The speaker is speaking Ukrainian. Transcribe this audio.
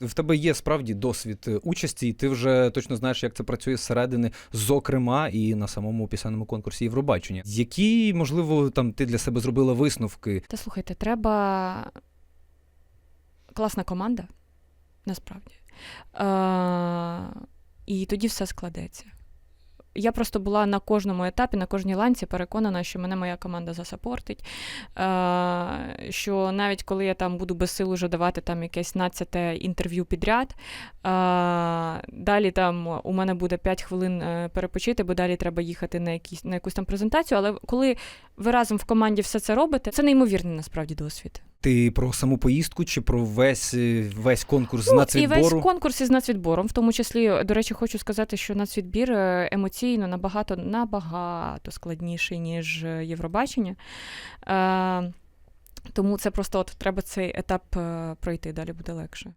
В тебе є справді досвід е, участі, і ти вже точно знаєш, як це працює зсередини, зокрема, і на самому пісенному конкурсі Євробачення. Які, можливо, там ти для себе зробила висновки? Та слухайте, треба класна команда, насправді. Е- і тоді все складеться. Я просто була на кожному етапі, на кожній ланці переконана, що мене моя команда засапортить. Е- що навіть коли я там буду без сил уже давати там якесь 12 інтерв'ю підряд, е- далі там у мене буде 5 хвилин е, перепочити, бо далі треба їхати на, якісь, на якусь там презентацію. Але коли ви разом в команді все це робите, це неймовірний насправді досвід. Ти про саму поїздку чи про весь, е, весь конкурс з нацвідбору? і весь конкурс із нацвідбором, в тому числі, до речі, хочу сказати, що нацвідбір е, емоційно набагато набагато складніший, ніж е, Євробачення. Тому це просто от треба цей етап пройти, далі буде легше.